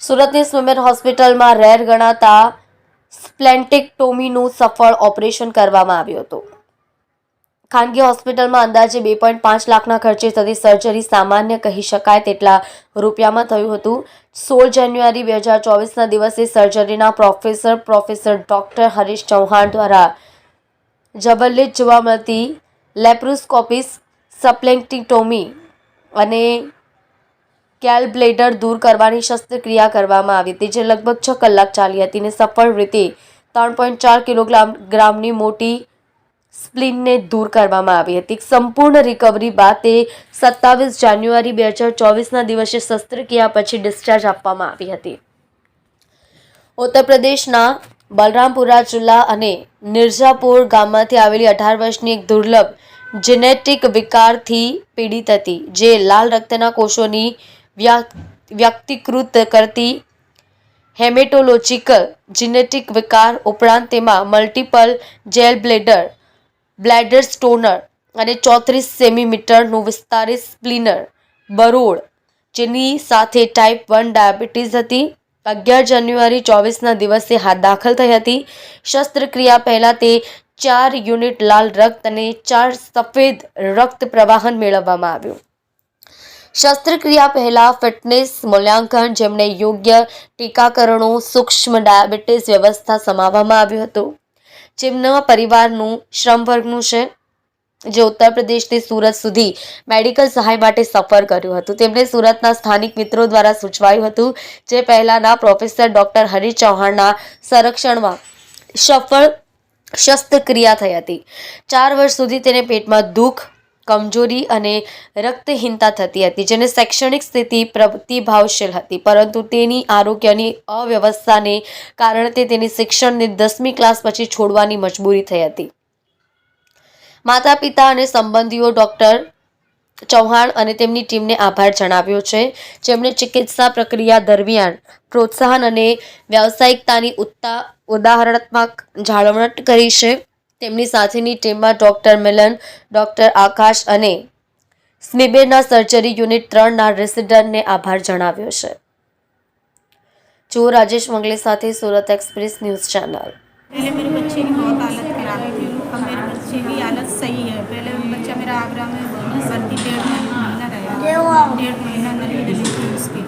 સુરતની સ્વિમેર હોસ્પિટલમાં રેર ગણાતા સ્પ્લેન્ટેક્ટોમીનું સફળ ઓપરેશન કરવામાં આવ્યું હતું. ખાનગી હોસ્પિટલમાં અંદાજે બે પોઈન્ટ પાંચ લાખના ખર્ચે થતી સર્જરી સામાન્ય કહી શકાય તેટલા રૂપિયામાં થયું હતું. સોળ જાન્યુઆરી બે હજાર ચોવીસના દિવસે સર્જરીના professor professor doctor Harish Chauhan દ્વારા જબરલિત જોવા મળતી લેપ્રોસ્કોપિસ સપ્લેન્ટિટોમી અને કેલ દૂર કરવાની શસ્ત્રક્રિયા કરવામાં આવી હતી, જે લગભગ છ કલાક ચાલી હતી અને સફળ રીતે ત્રણ પોઈન્ટ ચાર કિલોગ્રામ ગ્રામની મોટી સ્પ્લિનને દૂર કરવામાં આવી હતી. સંપૂર્ણ રિકવરી બાદ તે સત્તાવીસ જાન્યુઆરી બે હજાર ચોવીસના દિવસે શસ્ત્રક્રિયા પછી ડિસ્ચાર્જ આપવામાં આવી હતી. ઉત્તર પ્રદેશના બલરામપુરા જિલ્લા અને નિર્જાપુર ગામમાંથી આવેલી અઢાર વર્ષની એક દુર્લભ જેનેટિક વિકારથી પીડિત હતી, જે લાલ રક્તના કોષોની વ્યક્તિકૃત કરતી હેમેટોલોજીકલ જીનેટિક વિકાર ઉપરાંત તેમાં multiple gall bladder bladder stoner અને ચોત્રીસ સેમીમીટરનું વિસ્તારિત સ્પ્લિનર, બરોળ, જેની સાથે ટાઈપ વન ડાયાબિટીસ હતી. અગિયાર જાન્યુઆરી ચોવીસના દિવસે હાથ દાખલ થઈ હતી. શસ્ત્રક્રિયા પહેલાં તે ચાર યુનિટ લાલ રક્ત અને ચાર સફેદ રક્ત પ્રવાહન મેળવવામાં આવ્યું. શસ્ત્રક્રિયા પહેલા ફિટનેસ મૂલ્યાંકન, જેમણે યોગ્ય ટીકાકરણો, સૂક્ષ્મ ડાયાબિટીસ વ્યવસ્થા સમાવવામાં આવ્યું હતું. જેમના પરિવારનું શ્રમ વર્ગનું છે, જે ઉત્તર પ્રદેશથી સુરત સુધી મેડિકલ સહાય માટે સફર કર્યું હતું. તેમણે સુરતના સ્થાનિક મિત્રો દ્વારા સૂચવાયું હતું જે પહેલાના પ્રોફેસર ડોક્ટર હરી ચૌહાણના સંરક્ષણમાં સફળ શસ્ત્રક્રિયા થઈ હતી. ચાર વર્ષ સુધી તેને પેટમાં દુઃખ કમજોરી અને રક્તહીનતા થતી હતી, જેને શૈક્ષણિક સ્થિતિ પ્રતિભાવશીલ હતી. પરંતુ તેની આરોગ્યની અવ્યવસ્થાને કારણે તે તેની શિક્ષણને દસમી ક્લાસ પછી છોડવાની મજબૂરી થઈ હતી. માતા પિતા અને સંબંધીઓ ડૉક્ટર ચૌહાણ અને તેમની ટીમને આભાર જણાવ્યો છે. જેમણે ચિકિત્સા પ્રક્રિયા દરમિયાન પ્રોત્સાહન અને વ્યાવસાયિકતાની ઉત્તા ઉદાહરણાત્મક જાળવણ કરી છે. તેમની સાથેની ટીમમાં ડોક્ટર મિલન ડોક્ટર આકાશ અને સ્મિબેરના સર્જરી યુનિટ ત્રણના રેસિડન્ટને આભાર જણાવ્યો છે જુઓ રાજેશ મંગલે સાથે સુરત એક્સપ્રેસ ન્યૂઝ ચેનલ पहले मेरे बच्चे की बहुत हालत खराब थी अब मेरे बच्चे की हालत सही है पहले बच्चा मेरा आगरा में भर्ती डेढ़ महीना रहा डेढ़ महीना नली डली थी उसकी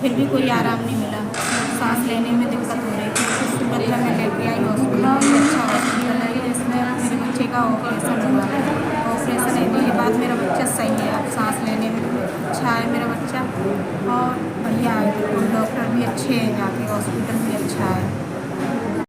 फिर भी कोई आराम नहीं मिला सांस लेने में दिक्कत हो रही थी उसके बदला मैं लेके आई का ऑपरेशन हुआ ऑपरेशन होने के बाद मेरा बच्चा सही है अब सांस लेने में अच्छा है मेरा बच्चा और बढ़िया है डॉक्टर भी अच्छे हैं यहाँ के हॉस्पिटल में